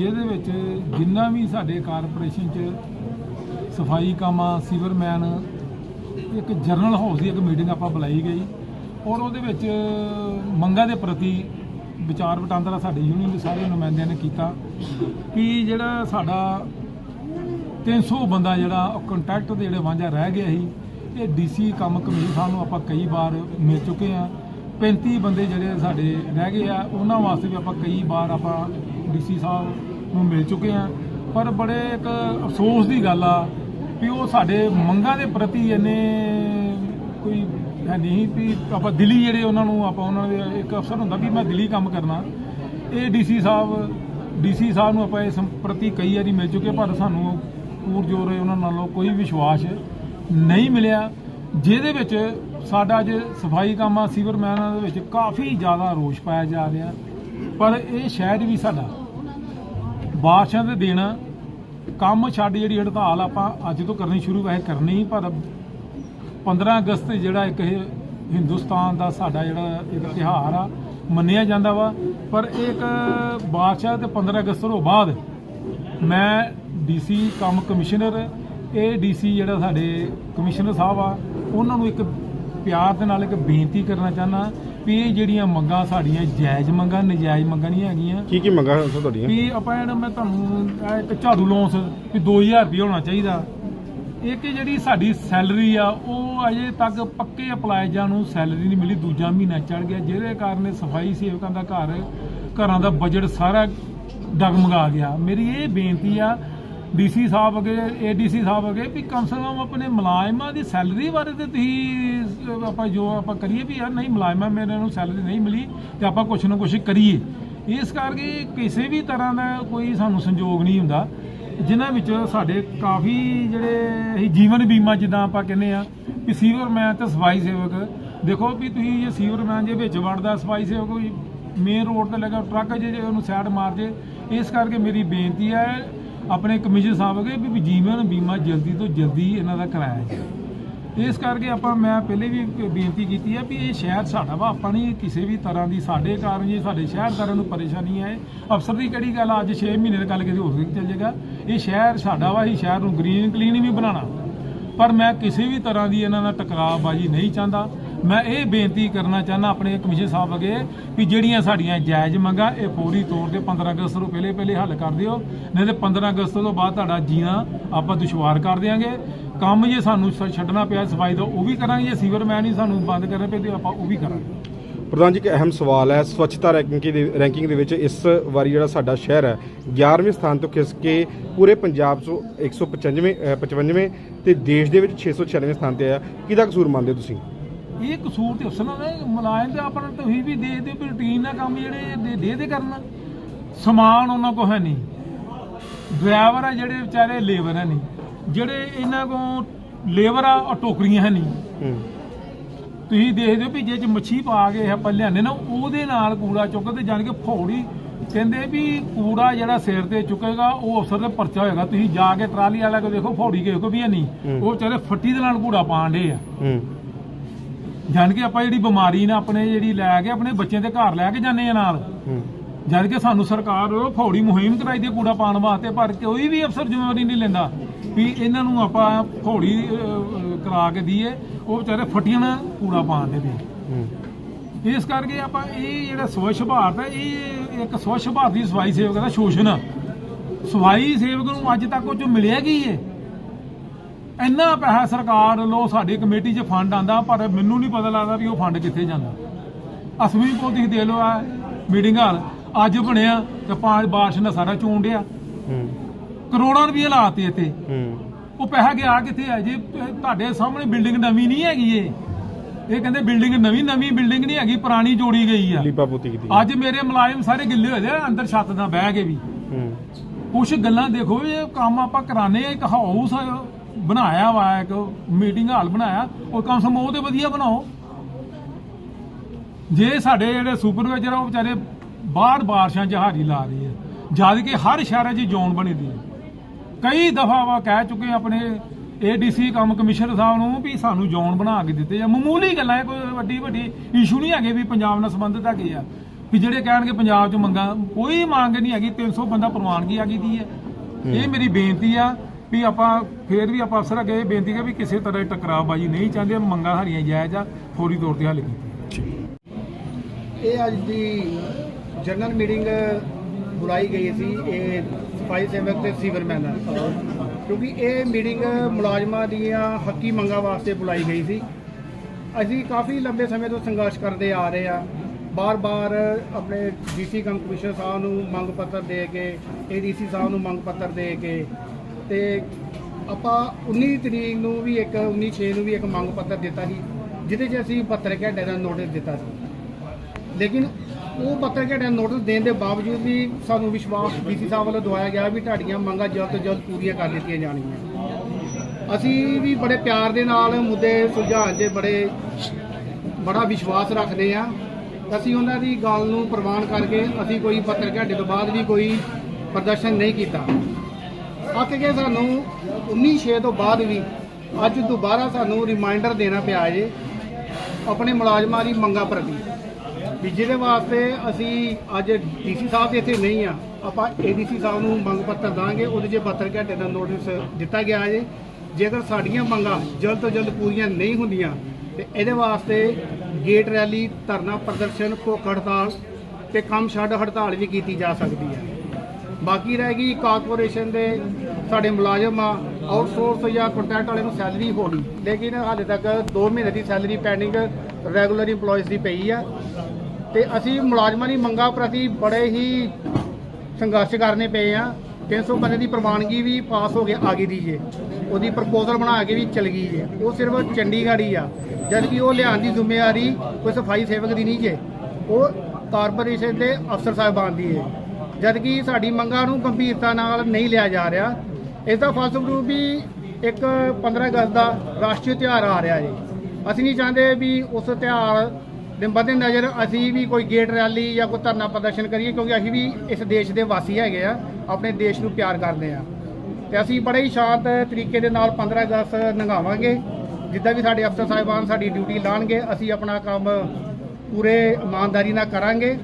ਜਿਹਦੇ ਵਿੱਚ ਜਿੰਨਾ ਵੀ ਸਾਡੇ ਕਾਰਪੋਰੇਸ਼ਨ 'ਚ ਸਫ਼ਾਈ ਕਾਮਾ, ਸੀਵਰਮੈਨ, ਇੱਕ ਜਰਨਲ ਹਾਊਸ ਦੀ ਇੱਕ ਮੀਟਿੰਗ ਆਪਾਂ ਬੁਲਾਈ ਗਈ। ਔਰ ਉਹਦੇ ਵਿੱਚ ਮੰਗਾਂ ਦੇ ਪ੍ਰਤੀ ਵਿਚਾਰ ਵਟਾਂਦਰਾ ਸਾਡੇ ਯੂਨੀਅਨ ਦੇ ਸਾਰੇ ਨੁਮਾਇੰਦਿਆਂ ਨੇ ਕੀਤਾ ਕਿ ਜਿਹੜਾ ਸਾਡਾ 300 ਬੰਦਾ ਜਿਹੜਾ ਉਹ ਕੰਟੈਕਟ ਦੇ ਜਿਹੜੇ ਵਾਂਝਾ ਰਹਿ ਗਿਆ ਸੀ, ਇਹ ਡੀਸੀ ਕੰਮ ਕਮਿਸ਼ਨ ਸਾਹਿਬ ਨੂੰ ਆਪਾਂ ਕਈ ਵਾਰ ਮਿਲ ਚੁੱਕੇ ਆ 35 ਬੰਦੇ ਜਿਹੜੇ ਸਾਡੇ ਰਹਿ ਗਏ ਆ, ਉਹਨਾਂ ਵਾਸਤੇ ਵੀ ਆਪਾਂ ਕਈ ਵਾਰ ਆਪਾਂ ਡੀਸੀ ਸਾਹਿਬ ਨੂੰ ਮਿਲ ਚੁੱਕੇ ਆ। ਪਰ ਬੜੇ ਇੱਕ ਅਫਸੋਸ ਦੀ ਗੱਲ ਆ ਵੀ ਉਹ ਸਾਡੇ ਮੰਗਾਂ ਦੇ ਪ੍ਰਤੀ ਇਹਨੇ ਕੋਈ ਹੈ ਨਹੀਂ ਵੀ ਆਪਾਂ ਦਿੱਲੀ ਜਿਹੜੇ ਉਹਨਾਂ ਨੂੰ ਆਪਾਂ ਉਹਨਾਂ ਦੇ ਇੱਕ ਅਫਸਰ ਹੁੰਦਾ ਵੀ ਮੈਂ ਦਿੱਲੀ ਕੰਮ ਕਰਨਾ। ਇਹ ਡੀਸੀ ਸਾਹਿਬ ਡੀਸੀ ਸਾਹਿਬ ਨੂੰ ਆਪਾਂ ਇਸ ਪ੍ਰਤੀ ਕਈ ਵਾਰੀ ਮਿਲ ਚੁੱਕੇ ਪਰ ਸਾਨੂੰ ਪੂਰ ਜੋਰ ਉਹਨਾਂ ਨਾਲੋਂ ਕੋਈ ਵਿਸ਼ਵਾਸ ਨਹੀਂ ਮਿਲਿਆ। ਜਿਹਦੇ ਵਿੱਚ ਸਾਡਾ ਅੱਜ ਸਫ਼ਾਈ ਕੰਮ ਆ, ਸੀਵਰਮੈਨਾਂ ਦੇ ਵਿੱਚ ਕਾਫੀ ਜ਼ਿਆਦਾ ਰੋਸ਼ ਪਾਇਆ ਜਾ ਰਿਹਾ। ਪਰ ਇਹ ਸ਼ਾਇਦ ਵੀ ਸਾਡਾ ਬਾਦਸ਼ਾਹ ਦੇ ਦਿਨ ਕੰਮ ਛੱਡ ਜਿਹੜੀ ਹੜਤਾਲ ਆਪਾਂ ਅੱਜ ਤੋਂ ਕਰਨੀ ਸ਼ੁਰੂ, ਵੈਸੇ ਕਰਨੀ ਪਰ 15 ਅਗਸਤ ਜਿਹੜਾ ਇੱਕ ਇਹ ਹਿੰਦੁਸਤਾਨ ਦਾ ਸਾਡਾ ਜਿਹੜਾ ਇੱਕ ਤਿਉਹਾਰ ਆ, ਮੰਨਿਆ ਜਾਂਦਾ ਵਾ। ਪਰ ਇਹ ਇੱਕ ਬਾਦਸ਼ਾਹ ਤੇ 15 ਅਗਸਤ ਤੋਂ ਬਾਅਦ ਮੈਂ ਡੀਸੀ ਕੰਮ ਕਮਿਸ਼ਨਰ, ਇਹ ਡੀਸੀ ਜਿਹੜਾ ਸਾਡੇ ਕਮਿਸ਼ਨਰ ਸਾਹਿਬ ਆ, ਉਹਨਾਂ ਨੂੰ ਇੱਕ ਪਿਆਰ ਦੇ ਨਾਲ ਇੱਕ ਬੇਨਤੀ ਕਰਨਾ ਚਾਹਨਾ ਵੀ ਇਹ ਜਿਹੜੀਆਂ ਮੰਗਾਂ ਸਾਡੀਆਂ ਜਾਇਜ਼ ਮੰਗਾਂ ਨਜਾਇਜ਼ ਮੰਗਾਂ ਨਹੀਂ ਹੈਗੀਆਂ। ਕੀ ਕੀ ਮੰਗਾ ਸਰ ਤੁਹਾਡੀਆਂ? ਵੀ ਆਪਾਂ ਇਹਨਾਂ ਮੈਂ ਤੁਹਾਨੂੰ ਇਹ ਇੱਕ ਝਾੜੂ ਲੋਂਸ ਵੀ 2000 ਰੁਪਏ ਹੋਣਾ ਚਾਹੀਦਾ। ਇੱਕ ਜਿਹੜੀ ਸਾਡੀ ਸੈਲਰੀ ਆ ਉਹ ਅਜੇ ਤੱਕ ਪੱਕੇ ਅਪਲਾਈਜ਼ਾਂ ਨੂੰ ਸੈਲਰੀ ਨਹੀਂ ਮਿਲੀ ਦੂਜਾ ਮਹੀਨਾ ਚੜ ਗਿਆ ਜਿਹਦੇ ਕਾਰਨ ਸਫ਼ਾਈ ਸੇਵਕਾਂ ਦਾ ਘਰ ਘਰਾਂ ਦਾ ਬਜਟ ਸਾਰਾ ਡਗਮਗਾ ਗਿਆ। ਮੇਰੀ ਇਹ ਬੇਨਤੀ ਆ ਡੀਸੀ ਸਾਹਿਬ ਅਗੇ, ਏਡੀਸੀ ਸਾਹਿਬ ਅਗੇ ਵੀ ਕਮ ਸੇ ਕਮ ਆਪਣੇ ਮੁਲਾਜ਼ਮਾਂ ਦੀ ਸੈਲਰੀ ਬਾਰੇ ਤੇ ਤੁਸੀਂ ਆਪਾਂ ਜੋ ਆਪਾਂ ਕਰੀਏ ਵੀ ਯਾਰ ਨਹੀਂ, ਮੁਲਾਜ਼ਮਾਂ ਮੇਰੇ ਨੂੰ ਸੈਲਰੀ ਨਹੀਂ ਮਿਲੀ ਤੇ ਆਪਾਂ ਕੁਛ ਨਾ ਕੁਛ ਕਰੀਏ। ਇਸ ਕਰਕੇ ਕਿਸੇ ਵੀ ਤਰ੍ਹਾਂ ਦਾ ਕੋਈ ਸਾਨੂੰ ਸੰਯੋਗ ਨਹੀਂ ਹੁੰਦਾ, ਜਿਨ੍ਹਾਂ ਵਿੱਚ ਸਾਡੇ ਕਾਫੀ ਜਿਹੜੇ ਅਸੀਂ ਜੀਵਨ ਬੀਮਾ ਜਿੱਦਾਂ ਆਪਾਂ ਕਹਿੰਦੇ ਆ ਵੀ ਸੀਵਰਮੈਨ ਤੇ ਸਫ਼ਾਈ ਸੇਵਕ, ਦੇਖੋ ਵੀ ਤੁਸੀਂ ਜੇ ਸੀਵਰਮੈਨ ਜੇ ਵਿੱਚ ਵੜਦਾ, ਸਫ਼ਾਈ ਸੇਵਕ ਮੇਨ ਰੋਡ ਤੇ ਲੱਗਾ, ਟਰੱਕ ਜੇ ਜੇ ਉਹਨੂੰ ਸਾਈਡ ਮਾਰ ਜੇ, ਇਸ ਕਰਕੇ ਮੇਰੀ ਬੇਨਤੀ ਹੈ ਆਪਣੇ ਕਮਿਸ਼ਨ ਸਾਹਿਬ ਅਗੇ ਵੀ ਜੀਵਨ ਬੀਮਾ ਜਲਦੀ ਤੋਂ ਜਲਦੀ ਇਹਨਾਂ ਦਾ ਕਰਾਇਆ ਜਾਵੇ ਇਸ ਕਰਕੇ ਆਪਾਂ ਮੈਂ ਪਹਿਲੇ ਵੀ ਬੇਨਤੀ ਕੀਤੀ ਹੈ ਵੀ ਇਹ ਸ਼ਹਿਰ ਸਾਡਾ ਵਾ ਆਪਾਂ ਨਹੀਂ ਕਿਸੇ ਵੀ ਤਰ੍ਹਾਂ ਦੀ ਸਾਡੇ ਕਾਰਨ ਜੇ ਸਾਡੇ ਸ਼ਹਿਰਦਾਰਾਂ ਨੂੰ ਪਰੇਸ਼ਾਨੀ ਆਏ ਅਫਸਰ ਦੀ ਕਿਹੜੀ ਗੱਲ ਆ, ਅੱਜ 6 ਮਹੀਨੇ ਦੀ ਗੱਲ ਕਿਤੇ ਹੋ ਸਕਦੀ ਚੱਲ ਜਾਏਗਾ। ਇਹ ਸ਼ਹਿਰ ਸਾਡਾ ਵਾ ਇਹ ਸ਼ਹਿਰ ਨੂੰ ਗ੍ਰੀਨ ਕਲੀਨ ਵੀ ਬਣਾਉਣਾ। ਪਰ ਮੈਂ ਕਿਸੇ ਵੀ ਤਰ੍ਹਾਂ ਦੀ ਇਹਨਾਂ ਨਾਲ ਟਕਰਾਅਬਾਜ਼ੀ ਨਹੀਂ ਚਾਹੁੰਦਾ। ਮੈਂ ਇਹ ਬੇਨਤੀ ਕਰਨਾ ਚਾਹੁੰਦਾ ਆਪਣੇ ਕਮਿਸ਼ਨ ਸਾਹਿਬ ਅਗੇ ਵੀ ਜਿਹੜੀਆਂ ਸਾਡੀਆਂ ਜਾਇਜ਼ ਮੰਗਾਂ ਇਹ ਫੌਰੀ ਤੌਰ ਤੇ 15 ਅਗਸਤ ਤੋਂ ਪਹਿਲੇ ਪਹਿਲੇ ਹੱਲ ਕਰ ਦਿਓ। ਨਹੀਂ ਤੇ 15 ਅਗਸਤ ਤੋਂ ਬਾਅਦ ਤੁਹਾਡਾ ਜੀਣਾ ਆਪਾਂ ਦੁਸ਼ਵਾਰ ਕਰ ਦਿਆਂਗੇ। ਕੰਮ ਜੇ ਸਾਨੂੰ ਛੱਡਣਾ ਪਿਆ ਸਫ਼ਾਈ ਦਾ ਉਹ ਵੀ ਕਰਾਂਗੇ ਜੇ ਸੀਵਰ ਮੈਨ ਹੀ ਸਾਨੂੰ ਬੰਦ ਕਰਨਾ ਪਏ ਤੇ ਆਪਾਂ ਉਹ ਵੀ ਕਰਾਂਗੇ। ਪ੍ਰਧਾਨ ਜੀ ਇੱਕ ਅਹਿਮ ਸਵਾਲ ਹੈ ਸਵੱਛਤਾ ਰੈਂਕਿੰਗ ਦੇ ਰੈਂਕਿੰਗ ਦੇ ਵਿੱਚ ਇਸ ਵਾਰੀ ਜਿਹੜਾ ਸਾਡਾ ਸ਼ਹਿਰ ਹੈ 11ਵੇਂ ਸਥਾਨ ਤੋਂ ਖਿਸ ਕੇ ਪੂਰੇ ਪੰਜਾਬ ਤੋਂ 195 ਅ, 95 ਤੇ ਦੇਸ਼ ਦੇ ਵਿੱਚ 696 ਸਥਾਨ ਤੇ ਆਇਆ। ਕਿਹਦਾ ਕਸੂਰ ਮੰਨਦੇ ਹੋ ਤੁਸੀਂ? ਇਹ ਕਸੂਰ ਤੇ ਅਸਲ ਨਾਲ ਮੁਲਾਜ਼ਮ ਤੇ ਆਪਣਾ ਤੁਸੀਂ ਵੀ ਦੇ ਦਿਓ ਵੀ ਰੂਟੀਨ ਦਾ ਕੰਮ ਜਿਹੜੇ ਦੇ ਦੇ ਕਰਨਾ। ਸਮਾਨ ਉਹਨਾਂ ਕੋ ਹੈ ਨਹੀਂ। ਡਰਾਈਵਰ ਆ ਜਿਹੜੇ ਵਿਚਾਰੇ ਲੇਬਰ ਹੈ ਨਹੀਂ। ਜਿਹੜੇ ਇਹਨਾਂ ਕੋ ਲੇਬਰ ਆ ਉਹ ਟੋਕਰੀਆਂ ਹੈ ਨਹੀਂ। ਹੂੰ। ਤੁਸੀਂ ਦੇਖਦੇ ਹੋ ਵੀ ਜੇ ਚ ਮੱਛੀ ਪਾ ਕੇ ਆਪਾਂ ਲਿਆਉਂਦੇ ਨਾ ਉਹਦੇ ਨਾਲ ਕੂੜਾ ਚੁੱਕ ਤੇ ਜਾਣ ਕੇ ਫੌੜੀ ਕਹਿੰਦੇ ਵੀ ਕੂੜਾ ਜਿਹੜਾ ਸਿਰ ਤੇ ਚੁੱਕੇਗਾ ਉਹ ਅਫਸਰ ਦੇ ਪਰਚਾ ਹੋਏਗਾ। ਤੁਸੀਂ ਜਾ ਕੇ ਟਰਾਲੀ ਵਾਲਾ ਕੋ ਦੇਖੋ ਫੌੜੀ ਕੇ ਕੋ ਵੀ ਹੈ ਨਹੀਂ। ਹੂੰ। ਉਹ ਵਿਚਾਰੇ ਫੱਟੀ ਦੇ ਨਾਲ ਕੂੜਾ ਪਾਣ ਡੇ ਆ। ਹੂੰ। ਜਾਣ ਕੇ ਆਪਾਂ ਜਿਹੜੀ ਬਿਮਾਰੀ ਨਾ ਆਪਣੇ ਜਿਹੜੀ ਲੈ ਕੇ ਆਪਣੇ ਬੱਚਿਆਂ ਦੇ ਘਰ ਲੈ ਕੇ ਜਾਂਦੇ ਆ ਨਾਲ। ਜਦ ਕਿ ਸਾਨੂੰ ਸਰਕਾਰ ਫੌੜੀ ਮੁਹਿੰਮ ਕਰਾਈ ਦੀ ਕੂੜਾ ਪਾਣ ਵਾਸਤੇ ਪਰ ਕੋਈ ਵੀ ਅਫਸਰ ਜ਼ਿੰਮੇਵਾਰੀ ਨਹੀਂ ਲੈਂਦਾ ਵੀ ਇਹਨਾਂ ਨੂੰ ਆਪਾਂ ਫੌੜੀ ਕਰਾ ਕੇ ਦਈਏ ਉਹ ਵਿਚਾਰੇ ਫੱਟੀਆਂ ਕੂੜਾ ਪਾਣ ਦੇ ਵੀ। ਇਸ ਕਰਕੇ ਆਪਾਂ ਇਹ ਜਿਹੜਾ ਸਵੱਛ ਭਾਰਤ ਹੈ ਇਹ ਇੱਕ ਸਵੱਛ ਭਾਰਤ ਦੀ ਸਫ਼ਾਈ ਸੇਵਕ ਦਾ ਸ਼ੋਸ਼ਣ ਸਫ਼ਾਈ ਸੇਵਕ ਨੂੰ ਅੱਜ ਤੱਕ ਉਹ ਜੋ ਮਿਲਿਆ ਕੀ ਹੈ ਇੰਨਾ ਪੈਸਾ ਸਰਕਾਰ ਵੱਲੋਂ ਸਾਡੀ ਕਮੇਟੀ 'ਚ ਫੰਡ ਆਂਦਾ ਪਰ ਮੈਨੂੰ ਨਹੀਂ ਪਤਾ ਲੱਗਦਾ ਵੀ ਉਹ ਫੰਡ ਕਿੱਥੇ ਜਾਂਦਾ। ਅਸਵੀ ਕੋਲ ਤੁਸੀਂ ਦੇ ਲਓ ਆ ਮੀਟਿੰਗ ਹਾਲ। ਅੱਜ ਬਣਿਆ ਤੇ ਪੰਜ ਬਾਰਿਸ਼ ਨੇ ਸਾਰਾ ਚੋਣ ਡਿਆ ਹੂੰ। ਕਰੋੜਾਂ ਰੁਪਏ ਲਾਤੇ ਇੱਥੇ। ਹੂੰ। ਉਹ ਪੈਸਾ ਗਿਆ ਕਿੱਥੇ ਹੈ ਜੀ ਤੁਹਾਡੇ ਸਾਹਮਣੇ ਬਿਲਡਿੰਗ ਨਵੀਂ ਨਹੀਂ ਹੈਗੀ ਇਹ। ਇਹ ਕਹਿੰਦੇ ਬਿਲਡਿੰਗ ਨਵੀਂ ਨਵੀਂ ਬਿਲਡਿੰਗ ਨਹੀਂ ਹੈਗੀ ਪੁਰਾਣੀ ਜੋੜੀ ਗਈ ਆ। ਲੀਪਾ ਪੋਤੀ ਕੀਤੀ ਅੱਜ ਮੇਰੇ ਮੁਲਾਜ਼ਮ ਸਾਰੇ ਗਿੱਲੇ ਹੋਏ ਆ ਅੰਦਰ ਛੱਤ ਦਾ ਬਹਿ ਕੇ ਵੀ। ਹੂੰ। ਕੁਝ ਗੱਲਾਂ ਦੇਖੋ ਇਹ ਕੰਮ ਆਪਾਂ ਕਰਾਣੇ ਇੱਕ ਹਾਊਸ ਬਣਾਇਆ ਵਾ ਇੱਕ ਮੀਟਿੰਗ ਹਾਲ ਬਣਾਇਆ ਉਹ ਕਮ ਸਮ ਉਹ ਤੇ ਵਧੀਆ ਬਣਾਓ। ਜੇ ਸਾਡੇ ਜਿਹੜੇ ਸੁਪਰਵਾਈਜ਼ਰ ਆ ਉਹ ਵਿਚਾਰੇ ਬਾਹਰ ਬਾਰਿਸ਼ਾਂ 'ਚ ਹਾਰੀ ਲਾ ਰਹੇ ਆ ਜਦ ਕਿ ਹਰ ਸ਼ਹਿਰਾਂ 'ਚ ਜ਼ੋਨ ਬਣੀ ਦੀ ਹੈ ਕਈ ਦਫਾ ਵਾ ਕਹਿ ਚੁੱਕੇ ਆਪਣੇ ਏਡੀਸੀ ਕੰਮ ਕਮਿਸ਼ਨਰ ਸਾਹਿਬ ਨੂੰ ਵੀ ਸਾਨੂੰ ਜ਼ੋਨ ਬਣਾ ਕੇ ਦਿੱਤੇ ਆ। ਮਾਮੂਲੀ ਗੱਲਾਂ ਇਹ ਕੋਈ ਵੱਡੀ ਵੱਡੀ ਇਸ਼ੂ ਨਹੀਂ ਹੈਗੇ ਵੀ ਪੰਜਾਬ ਨਾਲ ਸੰਬੰਧਿਤ ਹੈਗੇ ਆ। ਵੀ ਜਿਹੜੇ ਕਹਿਣਗੇ ਪੰਜਾਬ 'ਚ ਮੰਗਾ ਕੋਈ ਮੰਗ ਨਹੀਂ ਹੈਗੀ 300 ਬੰਦਾ ਪ੍ਰਵਾਨਗੀ ਆ ਗਈ ਦੀ ਹੈ। ਇਹ ਮੇਰੀ ਬੇਨਤੀ ਆ ਵੀ ਆਪਾਂ ਫੇਰ ਵੀ ਆਪਾਂ ਅਫਸਰ ਅੱਗੇ ਇਹ ਬੇਨਤੀ ਕਰ ਵੀ ਕਿਸੇ ਤਰ੍ਹਾਂ ਦੀ ਟਕਰਾਅਬਾਜ਼ੀ ਨਹੀਂ ਚਾਹੁੰਦੇ, ਮੰਗਾਂ ਸਾਡੀਆਂ ਜਾਇਜ਼ ਆ, ਫੌਰੀ ਤੌਰ ਤੇ ਹੱਲ ਕੀਤੀ ਇਹ ਅੱਜ ਦੀ ਜਨਰਲ ਮੀਟਿੰਗ ਬੁਲਾਈ ਗਈ ਸੀ, ਇਹ ਸਫ਼ਾਈ ਸੇਵਕ ਤੇ ਸੀਵਰਮੈਨ ਦਾ ਕਿਉਂਕਿ ਇਹ ਮੀਟਿੰਗ ਮੁਲਾਜ਼ਮਾਂ ਦੀਆਂ ਹੱਕੀ ਮੰਗਾਂ ਵਾਸਤੇ ਬੁਲਾਈ ਗਈ ਸੀ। ਅਸੀਂ ਕਾਫੀ ਲੰਬੇ ਸਮੇਂ ਤੋਂ ਸੰਘਰਸ਼ ਕਰਦੇ ਆ ਰਹੇ ਆ। ਬਾਰ-ਬਾਰ ਆਪਣੇ ਡੀਸੀ ਕੰਮ ਕਮਿਸ਼ਨਰ ਸਾਹਿਬ ਨੂੰ ਮੰਗ ਪੱਤਰ ਦੇ ਕੇ, ਏਡੀਸੀ ਸਾਹਿਬ ਨੂੰ ਮੰਗ ਪੱਤਰ ਦੇ ਕੇ ਤੇ ਆਪਾਂ 19 ਤਰੀਕ ਨੂੰ ਵੀ ਇੱਕ 19 6 ਨੂੰ ਵੀ ਇੱਕ ਮੰਗ ਪੱਤਰ ਦਿੱਤਾ ਸੀ, ਜਿਹਦੇ 'ਚ ਅਸੀਂ 72 ਘੰਟੇ ਦਾ ਨੋਟਿਸ ਦਿੱਤਾ ਸੀ। ਲੇਕਿਨ ਉਹ ਪੱਤਰ ਘੰਟੇ ਦਾ ਨੋਟਿਸ ਦੇਣ ਦੇ ਬਾਵਜੂਦ ਵੀ ਸਾਨੂੰ ਵਿਸ਼ਵਾਸ ਡੀਸੀ ਸਾਹਿਬ ਵੱਲੋਂ ਦਵਾਇਆ ਗਿਆ ਵੀ ਤੁਹਾਡੀਆਂ ਮੰਗਾਂ ਜਲਦ ਤੋਂ ਜਲਦ ਪੂਰੀਆਂ ਕਰ ਦਿੱਤੀਆਂ ਜਾਣਗੀਆਂ। ਅਸੀਂ ਵੀ ਬੜੇ ਪਿਆਰ ਦੇ ਨਾਲ ਮੁੱਦੇ ਸੁਲਝਾਉਣ 'ਚ ਬੜੇ, ਬੜਾ ਵਿਸ਼ਵਾਸ ਰੱਖਦੇ ਆ ਅਸੀਂ ਉਹਨਾਂ ਦੀ ਗੱਲ ਨੂੰ ਪ੍ਰਵਾਨ ਕਰਕੇ ਅਸੀਂ ਕੋਈ ਪੱਤਰ ਘੰਟੇ ਤੋਂ ਬਾਅਦ ਵੀ ਕੋਈ ਪ੍ਰਦਰਸ਼ਨ ਨਹੀਂ ਕੀਤਾ। ਅੱਕ ਕੇ ਸਾਨੂੰ 19 ਤੋਂ ਬਾਅਦ ਵੀ ਅੱਜ ਦੁਬਾਰਾ ਸਾਨੂੰ ਰਿਮਾਈਂਡਰ ਦੇਣਾ ਪਿਆ ਜੇ ਆਪਣੇ ਮੁਲਾਜ਼ਮਾਂ ਦੀ ਮੰਗਾਂ ਪ੍ਰਤੀ। ਵੀ ਜਿਹਦੇ ਵਾਸਤੇ ਅਸੀਂ ਅੱਜ ਡੀਸੀ ਸਾਹਿਬ ਇੱਥੇ ਨਹੀਂ ਆ, ਆਪਾਂ ਏਡੀਸੀ ਸਾਹਿਬ ਨੂੰ ਮੰਗ ਪੱਤਰ ਦਾਂਗੇ, ਉਹਦੇ 'ਚ 72 ਘੰਟੇ ਦਾ ਨੋਟਿਸ ਦਿੱਤਾ ਗਿਆ ਜੇ ਜੇਕਰ ਸਾਡੀਆਂ ਮੰਗਾਂ ਜਲਦ ਤੋਂ ਜਲਦ ਪੂਰੀਆਂ ਨਹੀਂ ਹੁੰਦੀਆਂ, ਤੇ ਇਹਦੇ ਵਾਸਤੇ ਗੇਟ ਰੈਲੀ, ਧਰਨਾ ਪ੍ਰਦਰਸ਼ਨ, ਭੁੱਖ ਹੜਤਾਲ ਤੇ ਕੰਮ ਛੱਡ ਹੜਤਾਲ ਵੀ ਕੀਤੀ ਜਾ ਸਕਦੀ ਹੈ। ਬਾਕੀ ਰਹਿ ਗਈ ਕਾਰਪੋਰੇਸ਼ਨ ਦੇ ਸਾਡੇ ਮੁਲਾਜ਼ਮ ਆ ਆਊਟਸੋਰਸ ਜਾਂ ਕੰਟਰੈਕਟ ਵਾਲੇ ਨੂੰ ਸੈਲਰੀ ਹੋ ਗਈ ਲੇਕਿਨ ਹਾਲੇ ਤੱਕ 2 ਮਹੀਨੇ ਦੀ ਸੈਲਰੀ ਪੈਂਡਿੰਗ ਰੈਗੂਲਰ EMPLOYEES ਦੀ ਪਈ ਆ। ਤੇ ਅਸੀਂ ਮੁਲਾਜ਼ਮਾਂ ਦੀ ਮੰਗਾਂ ਪ੍ਰਤੀ ਬੜੇ ਹੀ ਸੰਘਰਸ਼ ਕਰਨੇ ਪਏ ਆ। 300 ਬੰਦੇ ਦੀ ਪ੍ਰਵਾਨਗੀ ਵੀ ਪਾਸ ਹੋ ਕੇ ਆ ਗਈ ਦੀ ਜੇ। ਉਹਦੀ ਪ੍ਰਪੋਜ਼ਲ ਬਣਾ ਕੇ ਵੀ ਚਲ ਗਈ ਜੇ। ਉਹ ਸਿਰਫ ਚੰਡੀਗੜ੍ਹ ਹੀ ਆ। ਜਦ ਕਿ ਉਹ ਲਿਆਉਣ ਦੀ ਜ਼ਿੰਮੇਵਾਰੀ ਕੋਈ ਸਫ਼ਾਈ ਸੇਵਕ ਦੀ ਨਹੀਂ ਜੇ। ਉਹ ਕਾਰਪੋਰੇਸ਼ਨ ਦੇ ਅਫਸਰ ਸਾਹਿਬਾਨ ਦੀ ਹੈ ਜਦ ਕਿ ਸਾਡੀ ਮੰਗਾਂ ਨੂੰ ਗੰਭੀਰਤਾ ਨਾਲ ਨਹੀਂ ਲਿਆ ਜਾ ਰਿਹਾ ਇਸ ਦਾ ਫਲਸਰੂਪ ਵੀ ਇੱਕ 15 ਅਗਸਤ ਦਾ ਰਾਸ਼ਟਰੀ ਤਿਉਹਾਰ ਆ ਰਿਹਾ ਜੀ। ਅਸੀਂ ਨਹੀਂ ਚਾਹੁੰਦੇ ਵੀ ਉਸ ਤਿਉਹਾਰ ਦੇ ਮੱਦੇ ਨਜ਼ਰ ਅਸੀਂ ਵੀ ਕੋਈ ਗੇਟ ਰੈਲੀ ਜਾਂ ਕੋਈ ਧਰਨਾ ਪ੍ਰਦਰਸ਼ਨ ਕਰੀਏ, ਕਿਉਂਕਿ ਅਸੀਂ ਵੀ ਇਸ ਦੇਸ਼ ਦੇ ਵਾਸੀ ਹੈਗੇ ਆ, ਆਪਣੇ ਦੇਸ਼ ਨੂੰ ਪਿਆਰ ਕਰਦੇ ਆ। ਤੇ ਅਸੀਂ ਬੜੇ ਹੀ ਸ਼ਾਂਤ ਤਰੀਕੇ ਦੇ ਨਾਲ 15 ਅਗਸਤ ਲੰਘਾਵਾਂਗੇ ਜਿੱਦਾਂ ਵੀ ਸਾਡੇ ਅਫਸਰ ਸਾਹਿਬਾਨ ਸਾਡੀ ਡਿਊਟੀ ਲਾਣਗੇ, ਅਸੀਂ ਆਪਣਾ ਕੰਮ ਪੂਰੇ ਇਮਾਨਦਾਰੀ ਨਾਲ ਕਰਾਂਗੇ।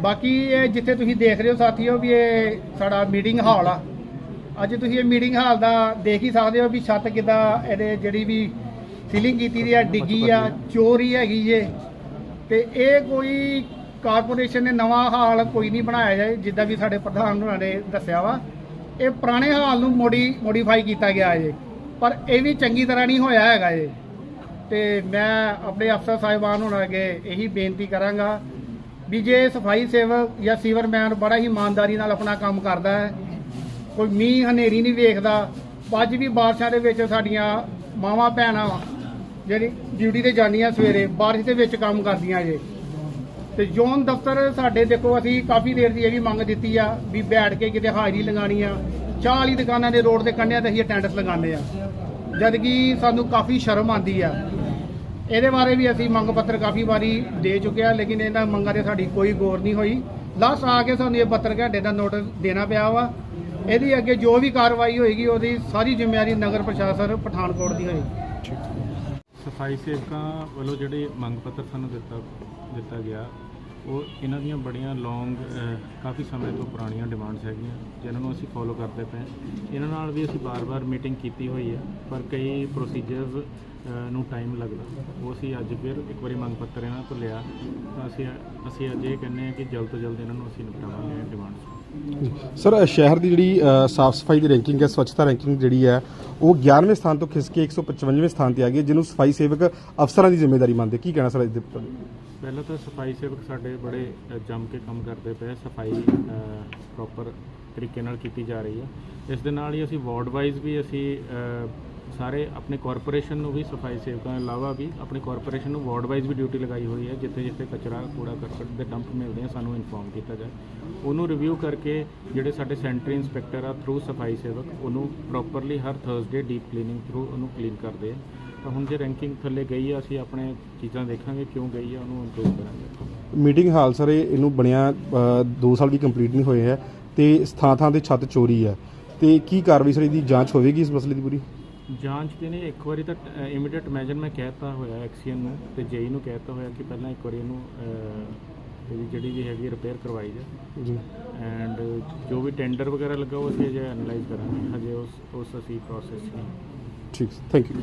ਬਾਕੀ ਇਹ ਜਿੱਥੇ ਤੁਸੀਂ ਦੇਖ ਰਹੇ ਹੋ ਸਾਥੀਓ ਵੀ ਇਹ ਸਾਡਾ ਮੀਟਿੰਗ ਹਾਲ ਆ। ਅੱਜ ਤੁਸੀਂ ਇਹ ਮੀਟਿੰਗ ਹਾਲ ਦਾ ਦੇਖ ਹੀ ਸਕਦੇ ਹੋ ਵੀ ਛੱਤ ਕਿੱਦਾਂ ਇਹਦੇ ਜਿਹੜੀ ਵੀ ਸੀਲਿੰਗ ਕੀਤੀ ਦੀ ਆ ਡਿੱਗੀ ਆ ਚੋਰੀ ਹੈਗੀ ਜੇ। ਤੇ ਇਹ ਕੋਈ ਕਾਰਪੋਰੇਸ਼ਨ ਨੇ ਨਵਾਂ ਹਾਲ ਕੋਈ ਨਹੀਂ ਬਣਾਇਆ ਜਾਏ ਜਿੱਦਾਂ ਵੀ ਸਾਡੇ ਪ੍ਰਧਾਨ ਹੋਣਾ ਨੇ ਦੱਸਿਆ ਵਾ। ਇਹ ਪੁਰਾਣੇ ਹਾਲ ਨੂੰ ਮੋਡੀ ਮੋਡੀਫਾਈ ਕੀਤਾ ਗਿਆ ਜੇ। ਪਰ ਇਹ ਵੀ ਚੰਗੀ ਤਰ੍ਹਾਂ ਨਹੀਂ ਹੋਇਆ ਹੈਗਾ ਜੇ। ਤੇ ਮੈਂ ਆਪਣੇ ਅਫਸਰ ਸਾਹਿਬਾਨ ਹੋਣਾ ਅੱਗੇ ਇਹੀ ਬੇਨਤੀ ਕਰਾਂਗਾ ਵੀ ਜੇ ਸਫ਼ਾਈ ਸੇਵਕ ਜਾਂ ਸੀਵਰਮੈਨ ਬੜਾ ਹੀ ਇਮਾਨਦਾਰੀ ਨਾਲ ਆਪਣਾ ਕੰਮ ਕਰਦਾ ਹੈ ਕੋਈ ਮੀਂਹ ਹਨੇਰੀ ਨਹੀਂ ਵੇਖਦਾ। ਅੱਜ ਵੀ ਬਾਰਿਸ਼ਾਂ ਦੇ ਵਿੱਚ ਸਾਡੀਆਂ ਮਾਵਾਂ ਭੈਣਾਂ ਜਿਹੜੀ ਡਿਊਟੀ ਤੇ ਜਾਂਦੀਆਂ ਸਵੇਰੇ, ਬਾਰਿਸ਼ ਦੇ ਵਿੱਚ ਕੰਮ ਕਰਦੀਆਂ ਜੇ। ਤੇ ਜ਼ੋਨ ਦਫ਼ਤਰ ਸਾਡੇ ਦੇਖੋ, ਅਸੀਂ ਕਾਫੀ ਦੇਰ ਦੀ ਇਹ ਵੀ ਮੰਗ ਦਿੱਤੀ ਆ ਵੀ ਬੈਠ ਕੇ ਕਿਤੇ ਹਾਜ਼ਰੀ ਲਗਾਣੀ ਆ ਚਾਹ ਵਾਲੀ ਦੁਕਾਨਾਂ ਦੇ ਰੋਡ ਦੇ ਕੰਢਿਆਂ ਤੇ ਅਸੀਂ ਅਟੈਂਡੈਂਸ ਲਗਾਉਂਦੇ ਆ। ਜਦ ਕਿ ਸਾਨੂੰ ਕਾਫੀ ਸ਼ਰਮ ਆਉਂਦੀ ਆ। ਇਹਦੇ ਬਾਰੇ ਵੀ ਅਸੀਂ ਮੰਗ ਪੱਤਰ ਕਾਫੀ ਵਾਰੀ ਦੇ ਚੁੱਕੇ ਆ, ਲੇਕਿਨ ਇਹਨਾਂ ਮੰਗਾਂ ਤੇ ਸਾਡੀ ਕੋਈ ਗੌਰ ਨਹੀਂ ਹੋਈ। ਲਾਸਟ ਆ ਕੇ ਸਾਨੂੰ ਇਹ 72 ਘੰਟੇ ਦਾ ਨੋਟਿਸ ਦੇਣਾ ਪਿਆ ਵਾ। ਇਹਦੀ ਅੱਗੇ ਜੋ ਵੀ ਕਾਰਵਾਈ ਹੋਏਗੀ, ਉਹਦੀ ਸਾਰੀ ਜ਼ਿੰਮੇਵਾਰੀ ਨਗਰ ਪ੍ਰਸ਼ਾਸਨ ਪਠਾਨਕੋਟ ਦੀ ਹੋਏਗੀ। ਸਫ਼ਾਈ ਸੇਵਕਾਂ ਵੱਲੋਂ ਜਿਹੜੇ ਮੰਗ ਪੱਤਰ ਸਾਨੂੰ ਦਿੱਤਾ ਦਿੱਤਾ ਗਿਆ, ਉਹ ਇਹਨਾਂ ਦੀਆਂ ਬੜੀਆਂ ਲੌਂਗ ਕਾਫੀ ਸਮੇਂ ਤੋਂ ਪੁਰਾਣੀਆਂ ਡਿਮਾਂਡਸ ਹੈਗੀਆਂ ਜਿਨ੍ਹਾਂ ਨੂੰ ਅਸੀਂ ਫੋਲੋ ਕਰਦੇ ਪਏ ਇਹਨਾਂ ਨਾਲ ਵੀ ਅਸੀਂ ਬਾਰ-ਬਾਰ ਮੀਟਿੰਗ ਕੀਤੀ ਹੋਈ ਹੈ, ਪਰ ਕਈ ਪ੍ਰੋਸੀਜਰਸ ਨੂੰ ਟਾਈਮ ਲੱਗਦਾ। ਉਹ ਅਸੀਂ ਅੱਜ ਫਿਰ ਇੱਕ ਵਾਰੀ ਮੰਗ ਪੱਤਰ ਇਹਨਾਂ ਤੋਂ ਲਿਆ, ਤਾਂ ਅਸੀਂ ਅਸੀਂ ਅੱਜ ਇਹ ਕਹਿੰਦੇ ਹਾਂ ਕਿ ਜਲਦ ਤੋਂ ਜਲਦ ਇਹਨਾਂ ਨੂੰ ਅਸੀਂ ਨਿਪਟਾਵਾਂਗੇ ਡਿਮਾਂਡਸ ਸਰ ਅ, ਸ਼ਹਿਰ ਦੀ ਜਿਹੜੀ ਅ, ਸਾਫ਼ ਸਫ਼ਾਈ ਦੀ ਰੈਂਕਿੰਗ ਹੈ ਸਵੱਛਤਾ ਰੈਂਕਿੰਗ ਜਿਹੜੀ ਹੈ ਉਹ 11ਵੇਂ ਸਥਾਨ ਤੋਂ ਖਿਸਕ ਕੇ 155ਵੇਂ ਸਥਾਨ ਤੇ ਆ ਗਈ ਹੈ, ਜਿਹਨੂੰ ਸਫ਼ਾਈ ਸੇਵਕ ਅਫਸਰਾਂ ਦੀ ਜ਼ਿੰਮੇਵਾਰੀ ਮੰਨਦੇ ਕੀ ਕਹਿਣਾ ਸਰ ਇਸ ਦੇ ਉੱਪਰ ਪਹਿਲਾਂ ਤਾਂ ਸਫ਼ਾਈ ਸੇਵਕ ਸਾਡੇ ਬੜੇ ਅ, ਜੰਮ ਕੇ ਕੰਮ ਕਰਦੇ ਪਏ ਆ। ਸਫ਼ਾਈ ਪ੍ਰੋਪਰ ਤਰੀਕੇ ਨਾਲ ਕੀਤੀ ਜਾ ਰਹੀ ਹੈ ਇਸ ਦੇ ਨਾਲ ਹੀ ਅਸੀਂ ਵਾਰਡ ਵਾਈਜ਼ ਵੀ ਅਸੀਂ ਅ, ਸਾਰੇ ਆਪਣੇ ਕਾਰਪੋਰੇਸ਼ਨ ਨੂੰ ਵੀ ਸਫ਼ਾਈ ਸੇਵਕਾਂ ਦੇ ਇਲਾਵਾ ਵੀ ਆਪਣੀ ਕਾਰਪੋਰੇਸ਼ਨ ਨੂੰ ਵਾਰਡ ਵਾਈਜ਼ ਵੀ ਡਿਊਟੀ ਲਗਾਈ ਹੋਈ ਹੈ, ਜਿੱਥੇ ਜਿੱਥੇ ਕਚਰਾ ਕੂੜਾ ਕਰਕਟ ਦੇ ਡੰਪ ਮਿਲਦੇ ਆ, ਸਾਨੂੰ ਇਨਫੋਰਮ ਕੀਤਾ ਜਾਏ। ਉਹਨੂੰ ਰਿਵਿਊ ਕਰਕੇ ਜਿਹੜੇ ਸਾਡੇ ਸੈਂਟਰੀ ਇੰਸਪੈਕਟਰ ਆ ਥਰੂ ਸਫ਼ਾਈ ਸੇਵਕ, ਉਹਨੂੰ ਪ੍ਰੋਪਰਲੀ ਹਰ ਥਰਸਡੇ ਡੀਪ ਕਲੀਨਿੰਗ ਥਰੂ ਉਹਨੂੰ ਕਲੀਨ ਕਰਦੇ ਆ। ਤਾਂ ਹੁਣ ਜੇ ਰੈਂਕਿੰਗ ਥੱਲੇ ਗਈ ਆ, ਅਸੀਂ ਆਪਣੇ ਚੀਜ਼ਾਂ ਦੇਖਾਂਗੇ, ਕਿਉਂ ਗਈ ਆ, ਉਹਨੂੰ ਇੰਪਰੂਵ ਕਰਾਂਗੇ। ਮੀਟਿੰਗ ਹਾਲ ਸਰ ਇਹਨੂੰ ਬਣਿਆ 2 ਸਾਲ ਵੀ ਕੰਪਲੀਟ ਨਹੀਂ ਹੋਏ ਹੈ ਤੇ ਥਾਂ ਥਾਂ ਤੇ ਛੱਤ ਚੋਰੀ ਹੈ। ਤੇ ਕੀ ਕਾਰਵਾਈ ਸਰ, ਇਹਦੀ ਜਾਂਚ ਹੋਵੇਗੀ ਇਸ ਮਸਲੇ ਦੀ ਪੂਰੀ? ਜਾਂਚ ਦੇ ਨੇ ਇੱਕ ਵਾਰੀ ਤਾਂ ਇਮੀਡੀਏਟ ਮੈਜਰ ਮੈਂ ਕਹਿਤਾ ਹੋਇਆ ਐਕਸੀਅਨ ਨੂੰ ਤੇ ਜੇਈ ਨੂੰ ਕਹਿਤਾ ਹੋਇਆ ਕਿ ਪਹਿਲਾਂ ਇੱਕ ਵਾਰੀ ਇਹਨੂੰ ਅਹ, ਇਹਦੀ ਜਿਹੜੀ ਵੀ ਹੈਗੀ ਰਿਪੇਅਰ ਕਰਵਾਈ ਜਾ ਜੀ। ਐਂਡ ਜੋ ਵੀ ਟੈਂਡਰ ਵਗੈਰਾ ਲੱਗਾ ਉਹ ਅਸੀਂ ਅਜੇ ਐਨਾਲਾਈਜ਼ ਕਰਾਂਗੇ। ਹਜੇ ਉਸ ਉਸ ਅਸੀਂ ਪ੍ਰੋਸੈਸ ਨਹੀਂ ਠੀਕ ਥੈਂਕ ਯੂ